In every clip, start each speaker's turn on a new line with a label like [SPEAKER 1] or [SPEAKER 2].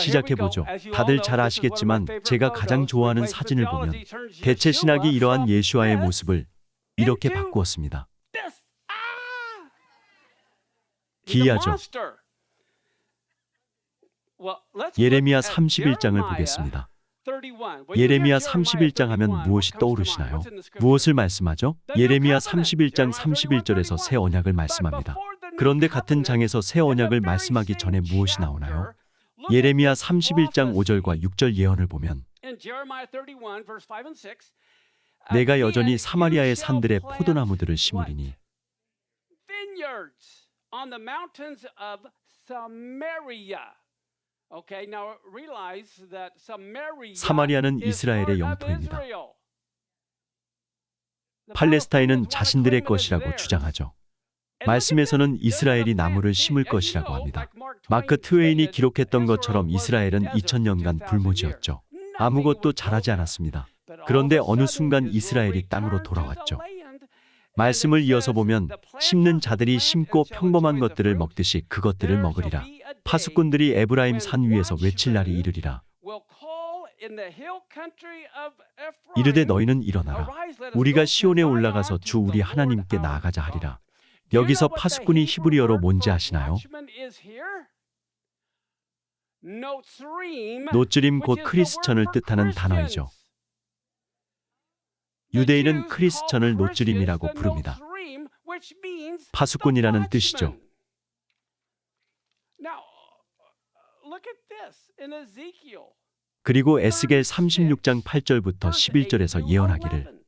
[SPEAKER 1] 시작해보죠. 다들 잘 아시겠지만 제가 가장 좋아하는 사진을 보면 대체 신학이 이러한 예수와의 모습을 이렇게 바꾸었습니다. 기이하죠. 예레미야 31장을 보겠습니다. 예레미야 31장 하면 무엇이 떠오르시나요? 무엇을 말씀하죠? 예레미야 31장 31절에서 새 언약을 말씀합니다. 그런데 같은 장에서 새 언약을 말씀하기 전에 무엇이 나오나요? 예레미야 31장 5절과 6절 예언을 보면 내가 여전히 사마리아의 산들에 포도나무들을 심으리니 사마리아는 이스라엘의 영토입니다. 팔레스타인은 자신들의 것이라고. 주장하죠. 말씀에서는. 이스라엘이 나무를 심을 것이라고 합니다. 마크 트웨인이 기록했던 것처럼 이스라엘은
[SPEAKER 2] desert
[SPEAKER 1] 2000년간
[SPEAKER 2] 2000
[SPEAKER 1] 불모지였죠. 아무것도 자라지. 않았습니다. 그런데 어느 순간 이스라엘이 땅으로 돌아왔죠. 말씀을 이어서 보면 심는 자들이 심고 평범한 것들을 먹듯이 그것들을 먹으리라. 파수꾼들이 에브라임 산 위에서 외칠 날이 이르리라. 이르되 너희는 일어나라. 우리가 시온에 올라가서 주 우리 하나님께 나아가자 하리라. 여기서 파수꾼이 히브리어로 뭔지 아시나요? 노츠림 곧 크리스천을 뜻하는 단어이죠. 유대인은 크리스천을 노츠림이라고 부릅니다. 파수꾼이라는 뜻이죠. 그리고 에스겔 36장 8절부터 11절에서 예언하기를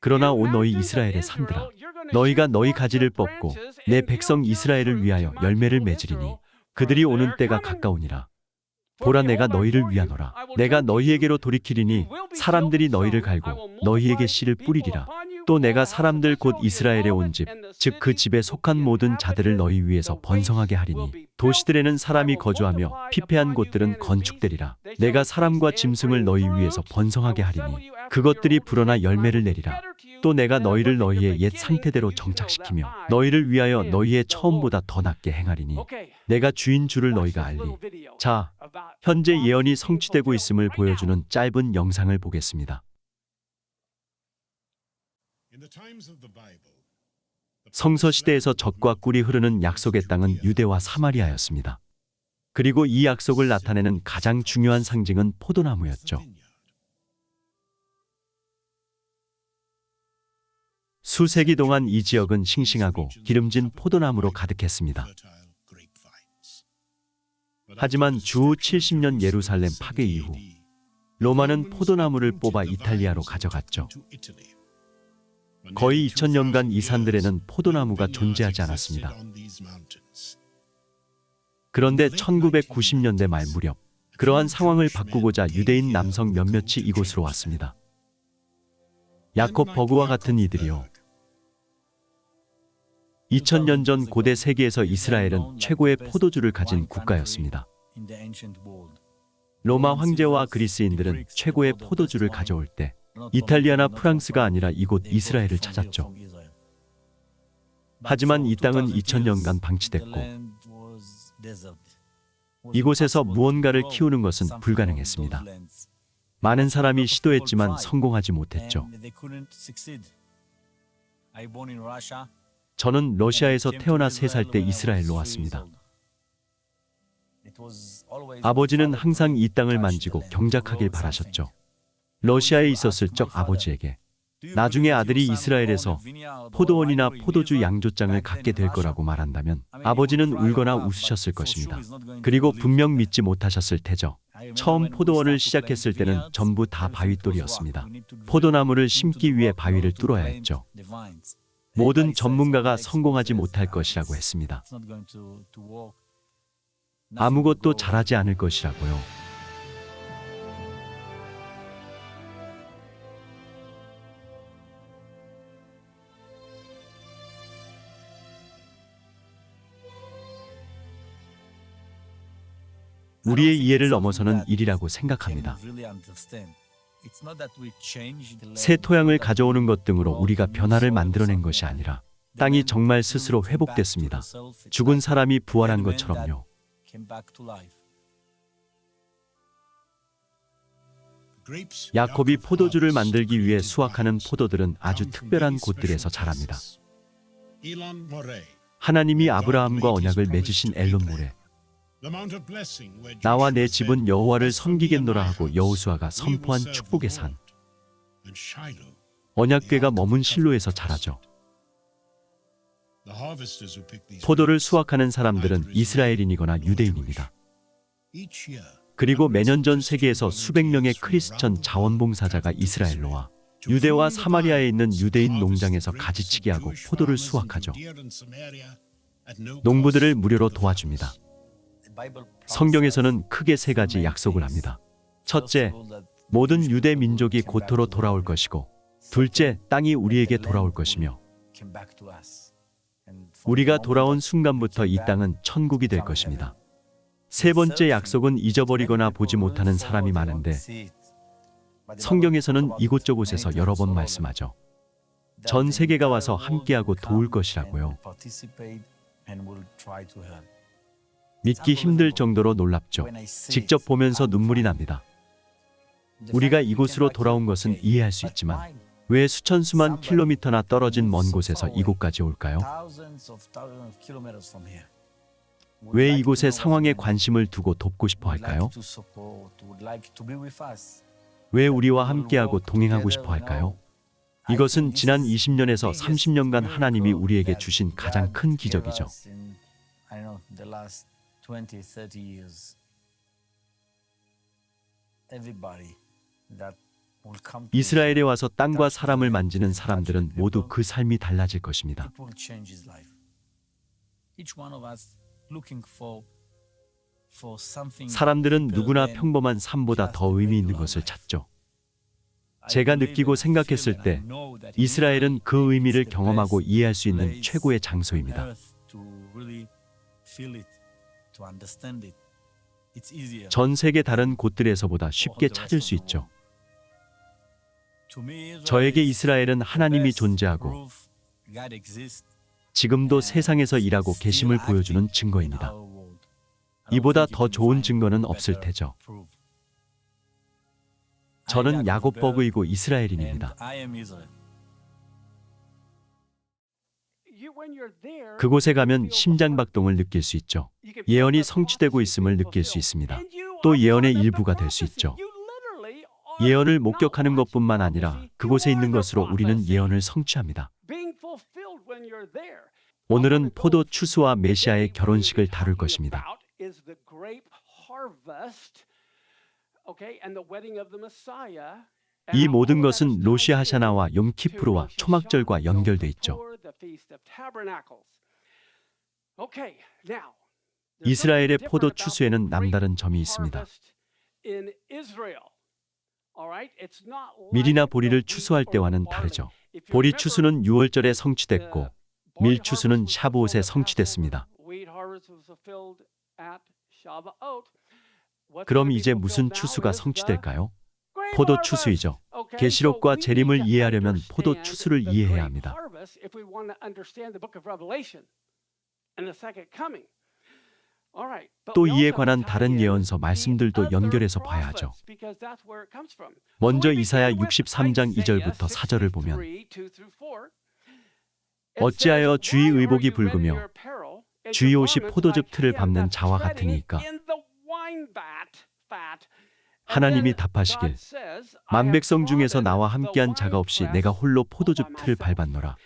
[SPEAKER 1] 그러나 오 너희 이스라엘의 산들아 너희가 너희 가지를 뻗고 내 백성 이스라엘을 위하여 열매를 맺으리니 그들이 오는 때가 가까우니라. 보라 내가 너희를 위하노라. 내가 너희에게로 돌이키리니 사람들이 너희를 갈고 너희에게 씨를 뿌리리라 또 내가 사람들 곧 이스라엘에 온 집 즉 그 집에 속한 모든 자들을 너희 위에서 번성하게 하리니 도시들에는 사람이 거주하며 피폐한 곳들은 건축되리라. 내가 사람과 짐승을 너희 위에서 번성하게 하리니 그것들이 불어나 열매를 내리라. 또 내가 너희를 너희의 옛 상태대로 정착시키며 너희를 위하여 너희의 처음보다 더 낫게 행하리니 내가 주인 줄을 너희가 알리. 자 현재 예언이 성취되고 있음을 보여주는 짧은 영상을 보겠습니다. 성서 시대에서 젖과 꿀이 흐르는 약속의 땅은 유대와 사마리아였습니다. 그리고 이 약속을 나타내는 가장 중요한 상징은 포도나무였죠. 수세기 동안 이 지역은 싱싱하고 기름진 포도나무로 가득했습니다. 하지만 주 70년 예루살렘 파괴 이후 로마는 포도나무를 뽑아 이탈리아로 가져갔죠. 거의 2000년간 이 산들에는 포도나무가 존재하지 않았습니다. 그런데 1990년대 말 무렵 그러한 상황을 바꾸고자 유대인 남성 몇몇이 이곳으로 왔습니다. 야콥 버그와 같은 이들이요. 2000년 전 고대 세계에서 이스라엘은 최고의 포도주를 가진 국가였습니다. 로마 황제와 그리스인들은 최고의 포도주를 가져올 때 이탈리아나 프랑스가 아니라 이곳 이스라엘을 찾았죠. 하지만 이 땅은 2000년간 방치됐고 이곳에서 무언가를 키우는 것은 불가능했습니다. 많은 사람이 시도했지만 성공하지 못했죠. 저는 러시아에서 태어나 3살 때 이스라엘로 왔습니다. 아버지는 항상 이 땅을 만지고 경작하길 바라셨죠. 러시아에 있었을 적 아버지에게 나중에 아들이 이스라엘에서 포도원이나 포도주 양조장을 갖게 될 거라고 말한다면 아버지는 울거나 웃으셨을 것입니다. 그리고 분명 믿지 못하셨을 테죠. 처음 포도원을 시작했을 때는 전부 다 바위돌이었습니다. 포도나무를 심기 위해 바위를 뚫어야 했죠. 모든 전문가가 성공하지 못할 것이라고 했습니다. 아무것도 잘하지 않을 것이라고요. 우리의 이해를 넘어서는 일이라고 생각합니다. 새 토양을 가져오는 것 등으로 우리가 변화를 만들어낸 것이 아니라 땅이 정말 스스로 회복됐습니다. 죽은 사람이 부활한 것처럼요. 야곱이 포도주를 만들기 위해 수확하는 포도들은 아주 특별한 곳들에서 자랍니다. 하나님이 아브라함과 언약을 맺으신 엘론 모래. 나와 내 집은 여호와를 섬기겠노라 하고 여호수아가 선포한 축복의 산. 언약궤가 머문 실로에서 자라죠. 포도를 수확하는 사람들은 이스라엘인이거나 유대인입니다. 그리고 매년 전 세계에서 수백 명의 크리스천 자원봉사자가 이스라엘로 와 유대와 사마리아에 있는 유대인 농장에서 가지치기 하고 포도를 수확하죠. 농부들을 무료로 도와줍니다. 성경에서는 크게 세 가지 약속을 합니다. 첫째, 모든 유대 민족이 고토로 돌아올 것이고, 둘째, 땅이 우리에게 돌아올 것이며, 우리가 돌아온 순간부터 이 땅은 천국이 될 것입니다. 세 번째 약속은 잊어버리거나 보지 못하는 사람이 많은데, 성경에서는 이곳저곳에서 여러 번 말씀하죠. 전 세계가 와서 함께하고 도울 것이라고요. 믿기 힘들 정도로 놀랍죠. 직접 보면서 눈물이 납니다. 우리가 이곳으로 돌아온 것은 이해할 수 있지만 왜 수천 수만 킬로미터나 떨어진 먼 곳에서 이곳까지 올까요? 왜 이곳의 상황에 관심을 두고 돕고 싶어 할까요? 왜 우리와 함께하고 동행하고 싶어 할까요? 이것은 지난 20년에서 30년간 하나님이 우리에게 주신 가장 큰 기적이죠. 이스라엘에 와서 땅과 사람을 만지는 사람들은 모두 그 삶이 달라질 것입니다. 사람들은 누구나 평범한 삶보다 더 의미 있는 것을 찾죠. 제가 느끼고 생각했을 때 이스라엘은 그 의미를 경험하고 이해할 수 있는 최고의 장소입니다. 전 세계 다른 곳들에서보다 쉽게 찾을 수 있죠. 저에게 이스라엘은 하나님이 존재하고 지금도 세상에서 일하고 계심을 보여주는 증거입니다. 이보다 더 좋은 증거는 없을 테죠. 저는 야곱 버그이고 이스라엘인입니다. 그곳에 가면 심장박동을 느낄 수 있죠. 예언이 성취되고 있음을 느낄 수 있습니다. 또 예언의 일부가 될 수 있죠. 예언을 목격하는 것뿐만 아니라 그곳에 있는 것으로 우리는 예언을 성취합니다. 오늘은 포도 추수와 메시아의 결혼식을 다룰 것입니다. 이 모든 것은 로시 하샤나와 욤키프르와 초막절과 연결돼 있죠. 이스라엘의 포도 추수에는 남다른 점이 있습니다. 밀이나 보리를 추수할 때와는 다르죠. 보리 추수는 6월절에 성취됐고 밀 추수는 샤브옷에 성취됐습니다. 그럼 이제 무슨 추수가 성취될까요? 포도 추수이죠. 계시록과 재림을 이해하려면 포도 추수를 이해해야 합니다. 또 이에 관한 다른 예언서 말씀들도 연결해서 봐야 하죠. 먼저 이사야 63장 2절부터 4절을 보면 어찌하여 주의 의복이 붉으며 주의 옷이 포도즙 틀을 밟는 자와 같으니까. 하나님이 답하시길 만백성 중에서 나와 함께한 자가 없이 내가 홀로 포도즙 틀을 밟았노라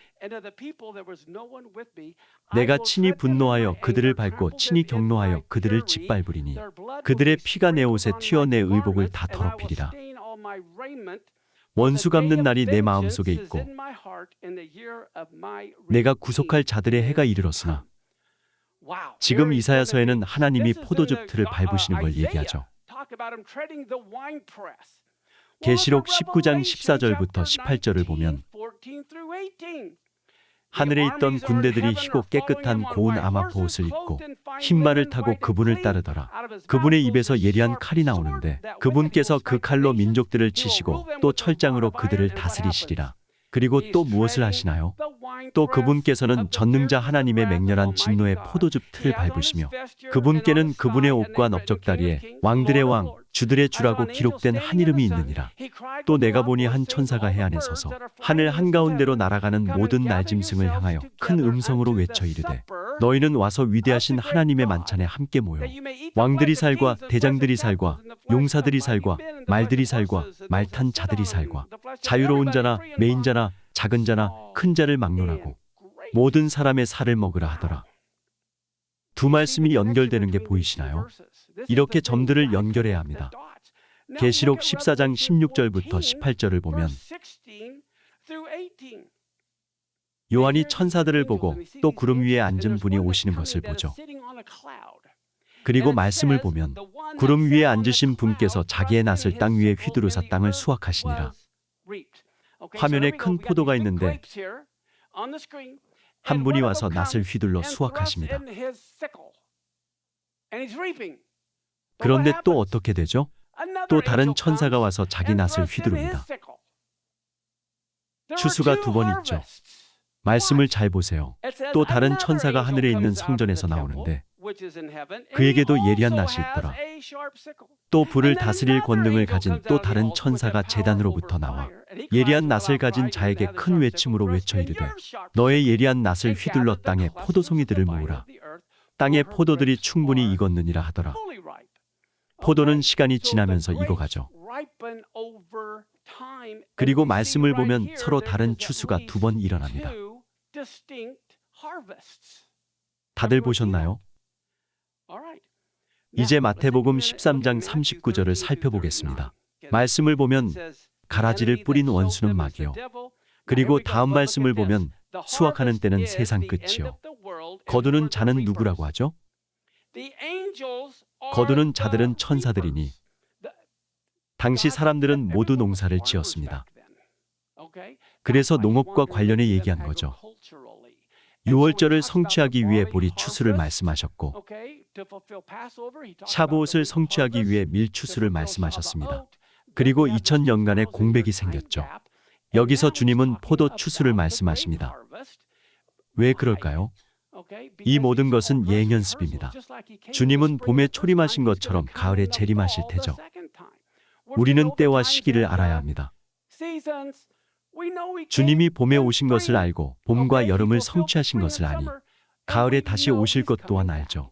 [SPEAKER 1] 내가 친히 분노하여 그들을 밟고 친히 경노하여 그들을 짓밟으리니 그들의 피가 내 옷에 튀어 내 의복을 다 더럽히리라. 원수 갚는 날이 내 마음속에 있고 내가 구속할 자들의 해가 이르렀으나 지금 이사야서에는 하나님이 포도즙 틀을 밟으시는 걸 얘기하죠. 계시록 19장 14절부터 18절을 보면 하늘에 있던 군대들이 희고 깨끗한 고운 아마포 옷을 입고 흰 말을 타고 그분을 따르더라. 그분의 입에서 예리한 칼이 나오는데 그분께서 그 칼로 민족들을 치시고 또 철장으로 그들을 다스리시리라. 그리고 또 무엇을 하시나요?
[SPEAKER 2] 또 그분께서는 전능자 하나님의 맹렬한 진노의 포도즙 틀을 밟으시며 그분께는 그분의 옷과 넓적다리에 왕들의 왕 주들의 주라고 기록된 한 이름이 있느니라. 또 내가 보니 한 천사가 해 안에 서서 하늘 한가운데로 날아가는 모든 날짐승을 향하여 큰 음성으로 외쳐 이르되 너희는 와서 위대하신 하나님의 만찬에 함께 모여 왕들이 살과 대장들이 살과 용사들이 살과 말들이 살과 말탄 자들이 살과 자유로운 자나 메인 자나 작은 자나 큰 자를 막론하고 모든 사람의 살을 먹으라 하더라. 두 말씀이 연결되는 게 보이시나요? 이렇게 점들을 연결해야 합니다. 계시록 14장 16절부터 18절을 보면 요한이 천사들을 보고 또 구름 위에 앉은 분이 오시는 것을 보죠. 그리고 말씀을 보면 구름 위에 앉으신 분께서 자기의 낫을 땅 위에 휘두르사 땅을 수확하시니라. 화면에 큰 포도가 있는데 한 분이 와서 낫을 휘둘러 수확하십니다. 그런데 또 어떻게 되죠? 또 다른 천사가 와서 자기 낫을 휘두릅니다. 추수가 두 번 있죠. 말씀을 잘 보세요. 또 다른 천사가 하늘에 있는 성전에서 나오는데 그에게도 예리한 낫이 있더라. 또 불을 다스릴 권능을 가진 또 다른 천사가 재단으로부터 나와 예리한 낫을 가진 자에게 큰 외침으로 외쳐 이르되 너의 예리한 낫을 휘둘러 땅에 포도송이들을 모으라. 땅에 포도들이 충분히 익었느니라 하더라. 포도는 시간이 지나면서 익어가죠. 그리고 말씀을 보면 서로 다른 추수가 두 번 일어납니다. 다들 보셨나요? 이제 마태복음 13장 39절을 살펴보겠습니다. 말씀을 보면 가라지를 뿌린 원수는 마귀요. 그리고 다음 말씀을 보면 수확하는 때는 세상 끝이요. 거두는 자는 누구라고 하죠? 거두는 자들은 천사들이니 당시 사람들은 모두 농사를 지었습니다. 그래서 농업과 관련해 얘기한 거죠. 6월절을 성취하기 위해 보리 추수를 말씀하셨고 샤브옷을 성취하기 위해 밀 추수를 말씀하셨습니다. 그리고 2000년간의 공백이 생겼죠. 여기서 주님은 포도 추수를 말씀하십니다. 왜 그럴까요? 이 모든 것은 예행 연습입니다. 주님은 봄에 초림하신 것처럼 가을에 재림하실 테죠. 우리는 때와 시기를 알아야 합니다. 주님이 봄에 오신 것을 알고 봄과 여름을 성취하신 것을 아니 가을에 다시 오실 것 또한 알죠.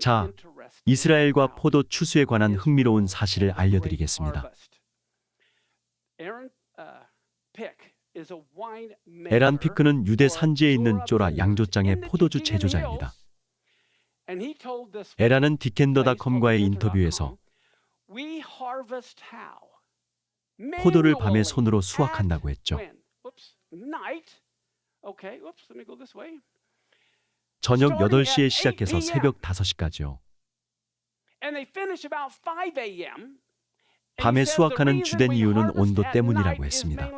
[SPEAKER 2] 자, 이스라엘과 포도 추수에 관한 흥미로운 사실을 알려드리겠습니다. 에란 피크는 유대 산지에 있는 쪼라 양조장의 포도주 제조자입니다. 에란은 디켄더닷컴과의 인터뷰에서 포도를 밤에 손으로 수확한다고 했죠. 저녁 8시에 시작해서 새벽 5시까지요. 밤에 수확하는 주된 이유는 온도 때문이라고 했습니다.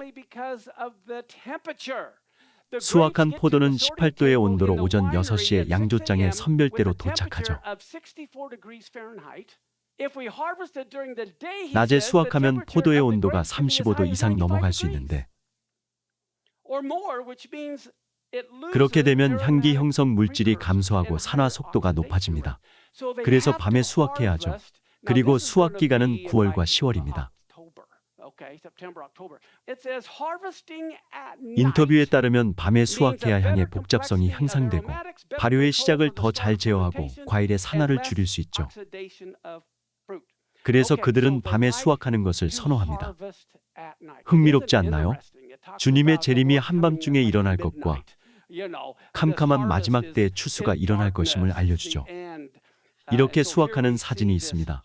[SPEAKER 2] 수확한 포도는 18도의 온도로 오전 6시에 양조장에 선별대로 도착하죠. 낮에 수확하면 포도의 온도가 35도 이상 넘어갈 수 있는데 그렇게 되면 향기 형성 물질이 감소하고 산화 속도가 높아집니다. 그래서 밤에 수확해야 하죠. 그리고 수확 기간은 9월과 10월입니다. 인터뷰에 따르면 밤에 수확해야 향의 복잡성이 향상되고 발효의 시작을 더 잘 제어하고 과일의 산화를 줄일 수 있죠. 그래서 그들은 밤에 수확하는 것을 선호합니다. 흥미롭지 않나요? 주님의 재림이 한밤중에 일어날 것과 캄캄한 마지막 때의 추수가 일어날 것임을 알려주죠. 이렇게 수확하는 사진이 있습니다.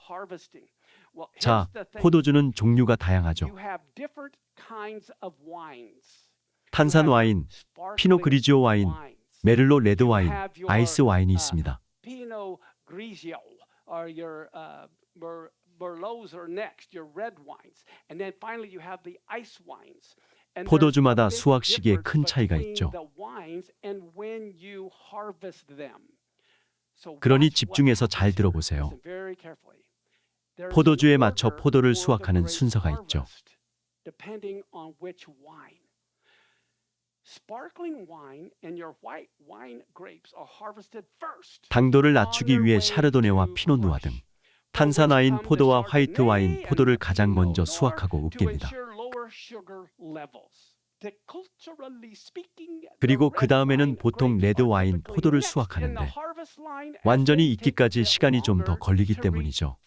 [SPEAKER 2] 자, 포도주는 종류가 다양하죠. 탄산 와인, 피노 그리지오 와인, 메를로 레드 와인, 아이스 와인이 있습니다. 포도주마다 수확 시기에 큰 차이가 있죠. 그러니 집중해서 잘 들어보세요. 포도주에 맞춰 포도를 수확하는 순서가 있죠. 당도를 낮추기 위해 샤르도네와 피노누아 등 탄산와인, 포도와 화이트 와인, 포도를 가장 먼저 수확하고 웃깁니다. 그리고 그 다음에는 보통 레드 와인, 포도를 수확하는데 완전히 익기까지 시간이 좀 더 걸리기 때문이죠.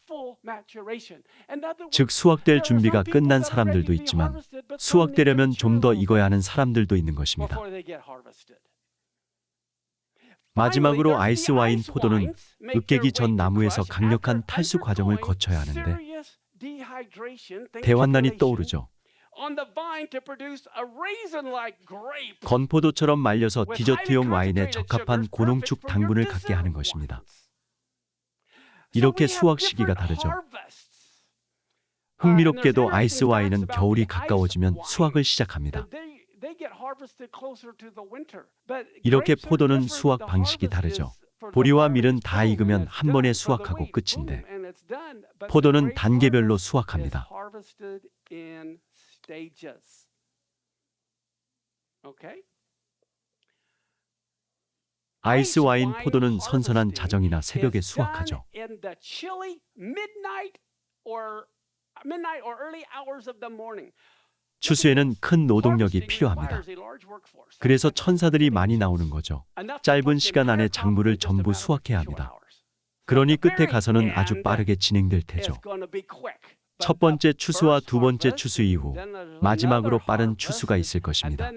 [SPEAKER 2] 즉 수확될 준비가 끝난 사람들도 있지만 수확되려면 좀 더 익어야 하는 사람들도 있는 것입니다. 마지막으로 아이스 와인 포도는 으깨기 전 나무에서 강력한 탈수 과정을 거쳐야 하는데 대환란이 떠오르죠. 건포도처럼 말려서 디저트용 와인에 적합한 고농축 당분을 갖게 하는 것입니다. 이렇게 수확 시기가 다르죠. 흥미롭게도 아이스 와인은 겨울이 가까워지면 수확을 시작합니다. 이렇게 포도는 수확 방식이 다르죠. 보리와 밀은 다 익으면 한 번에 수확하고 끝인데 포도는 단계별로 수확합니다. 아이스 와인 포도는 선선한 자정이나 새벽에 수확하죠. 추수에는 큰 노동력이 필요합니다. 그래서 천사들이 많이 나오는 거죠. 짧은 시간 안에 작물을 전부 수확해야 합니다. 그러니 끝에 가서는 아주 빠르게 진행될 테죠. 첫 번째 추수와 두 번째 추수 이후 마지막으로 빠른 추수가 있을 것입니다.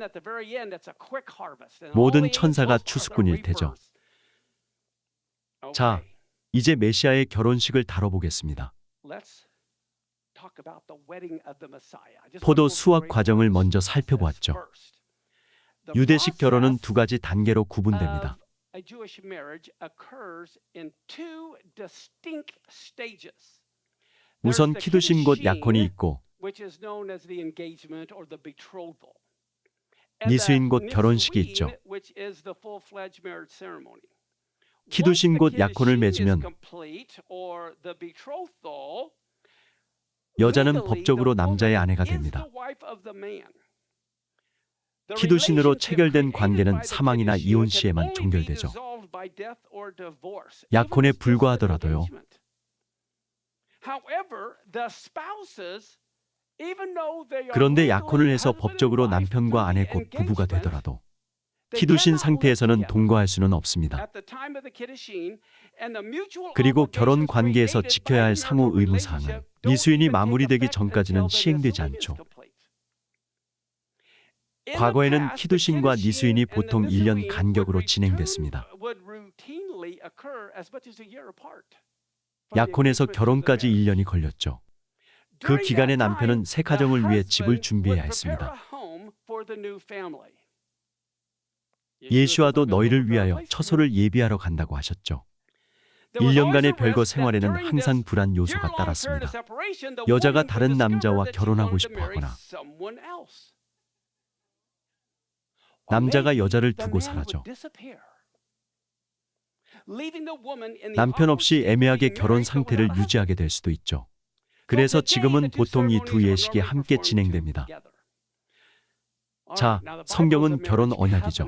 [SPEAKER 2] 모든 천사가 추수꾼일 테죠. 자, 이제 메시아의 결혼식을 다뤄보겠습니다. 포도 수확 과정을 먼저 살펴보았죠. 유대식 결혼은 두 가지 단계로 구분됩니다. 우선 키두신 곧 약혼이 있고
[SPEAKER 1] 니수인 곧 결혼식이 있죠.
[SPEAKER 2] 키두신 곧 약혼을 맺으면 여자는 법적으로 남자의 아내가 됩니다. 키두신으로 체결된 관계는 사망이나 이혼 시에만 종결되죠. 약혼에 불과하더라도요. 그런데 약혼을 해서 법적으로 남편과 아내 곧 부부가 되더라도 키두신 상태에서는 동거할 수는 없습니다. 그리고 결혼 관계에서 지켜야 할 상호 의무 사항은 미수인이 마무리되기 전까지는 시행되지 않죠. 과거에는 키두신과 니수인이 보통 1년 간격으로 진행됐습니다. 약혼에서 결혼까지 1년이 걸렸죠. 그 기간에 남편은 새 가정을 위해 집을 준비해야 했습니다. 예수와도 너희를 위하여 처소를 예비하러 간다고 하셨죠. 1년간의 별거 생활에는 항상 불안 요소가 따랐습니다. 여자가 다른 남자와 결혼하고 싶어 하거나 남자가 여자를 두고 사라져 남편 없이 애매하게 결혼 상태를 유지하게 될 수도 있죠. 그래서 지금은 보통 이 두 예식이 함께 진행됩니다. 자, 성경은 결혼 언약이죠.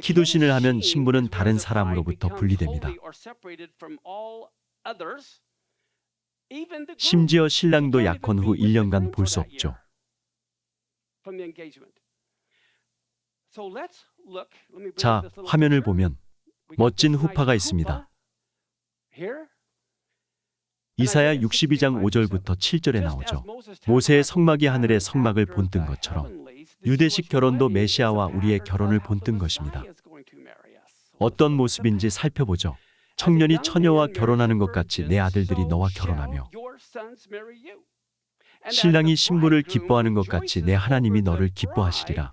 [SPEAKER 2] 키두신을 하면 신부는 다른 사람으로부터 분리됩니다. 심지어 신랑도 약혼 후 1년간 볼 수 없죠. 자, 화면을 보면 멋진 후파가 있습니다. 이사야 62장 5절부터 7절에 나오죠. 모세의 성막이 하늘의 성막을 본뜬 것처럼 유대식 결혼도 메시아와 우리의 결혼을 본뜬 것입니다. 어떤 모습인지 살펴보죠. 청년이 처녀와 결혼하는 것 같이 내 아들들이 너와 결혼하며 신랑이 신부를 기뻐하는 것 같이 내 하나님이 너를 기뻐하시리라.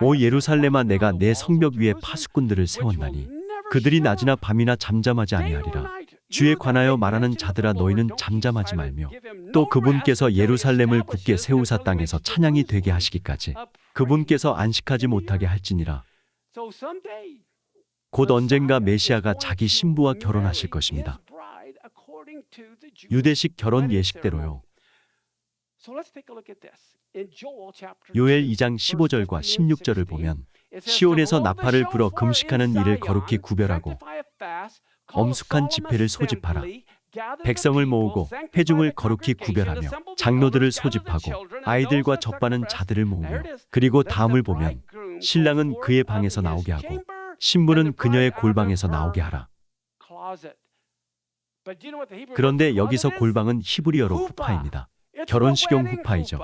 [SPEAKER 2] 오 예루살렘아 내가 내 성벽 위에 파수꾼들을 세웠나니 그들이 낮이나 밤이나 잠잠하지 아니하리라. 주에 관하여 말하는 자들아 너희는 잠잠하지 말며 또 그분께서 예루살렘을 굳게 세우사 땅에서 찬양이 되게 하시기까지 그분께서 안식하지 못하게 할지니라. 곧 언젠가 메시아가 자기 신부와 결혼하실 것입니다. 유대식 결혼 예식대로요. 요엘 2장 15절과 16절을 보면 시온에서 나팔을 불어 금식하는 이를 거룩히 구별하고 엄숙한 지폐를 소집하라. 백성을 모으고 회중을 거룩히 구별하며 장로들을 소집하고 아이들과 접바는 자들을 모으며 그리고 다음을 보면 신랑은 그의 방에서 나오게 하고 신부는 그녀의 골방에서 나오게 하라. 그런데 여기서 골방은 히브리어로 후파입니다. 결혼식용 후파이죠.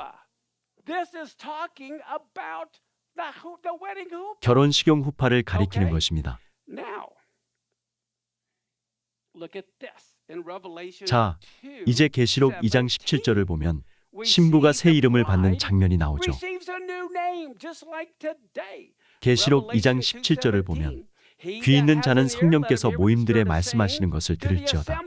[SPEAKER 2] 결혼 식용 후파를 가리키는 것입니다. 자, 이제 계시록 2장 17절을 보면 신부가 새 이름을 받는 장면이 나오죠. 계시록 2장 17절을 보면 귀 있는 자는 성령께서 모임들에 말씀하시는 것을 들을지어다.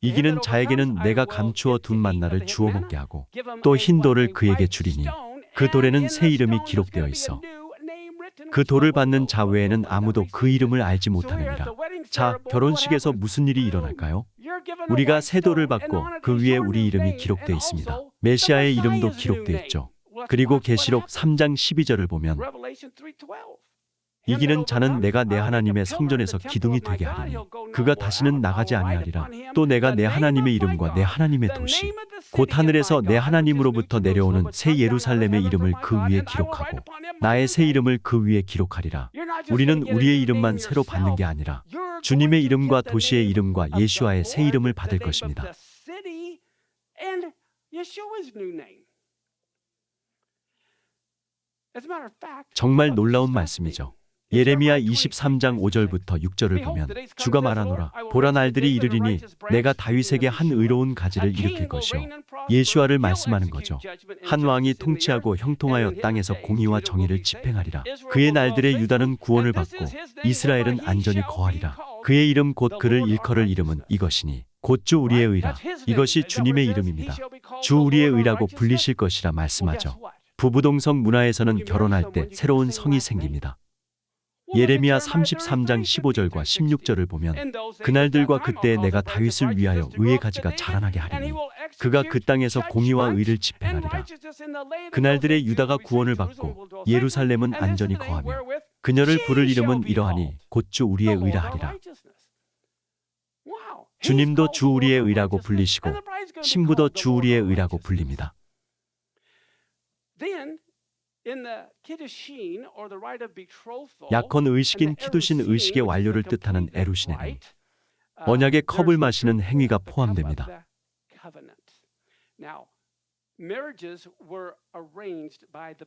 [SPEAKER 2] 이기는 자에게는 내가 감추어 둔 만나를 주워 먹게 하고 또 흰 돌을 그에게 주리니 그 돌에는 새 이름이 기록되어 있어. 그 돌을 받는 자 외에는 아무도 그 이름을 알지 못하느니라. 자, 결혼식에서 무슨 일이 일어날까요? 우리가 새 돌을 받고 그 위에 우리 이름이 기록되어 있습니다. 메시아의 이름도 기록되어 있죠. 그리고 계시록 3장 12절을 보면 이기는 자는 내가 내 하나님의 성전에서 기둥이 되게 하리니 그가 다시는 나가지 아니하리라. 또 내가 내 하나님의 이름과 내 하나님의 도시 곧 하늘에서 내 하나님으로부터 내려오는 새 예루살렘의 이름을 그 위에 기록하고 나의 새 이름을 그 위에 기록하리라. 우리는 우리의 이름만 새로 받는 게 아니라 주님의 이름과 도시의 이름과 예수와의 새 이름을 받을 것입니다. 정말 놀라운 말씀이죠. 예레미야 23장 5절부터 6절을 보면 주가 말하노라 보라 날들이 이르리니 내가 다윗에게 한 의로운 가지를 일으킬 것이요 예수와를 말씀하는 거죠. 한 왕이 통치하고 형통하여 땅에서 공의와 정의를 집행하리라. 그의 날들에 유다는 구원을 받고 이스라엘은 안전히 거하리라. 그의 이름 곧 그를 일컬을 이름은 이것이니 곧 주 우리의 의라. 이것이 주님의 이름입니다. 주 우리의 의라고 불리실 것이라 말씀하죠. 부부동성 문화에서는 결혼할 때 새로운 성이 생깁니다. 예레미야 33장 15절과 16절을 보면 그날들과 그때에 내가 다윗을 위하여 의의 가지가 자라나게 하리니 그가 그 땅에서 공의와 의를 집행하리라. 그날들에 유다가 구원을 받고 예루살렘은 안전히 거하며 그녀를 부를 이름은 이러하니 곧 주 우리의 의라 하리라. 주님도 주 우리의 의라고 불리시고 신부도 주 우리의 의라고 불립니다. 약혼 의식인 키두신 의식의 완료를 뜻하는 에루신에는 언약의 컵을 마시는 행위가 포함됩니다.
[SPEAKER 1] Now, marriages were arranged by the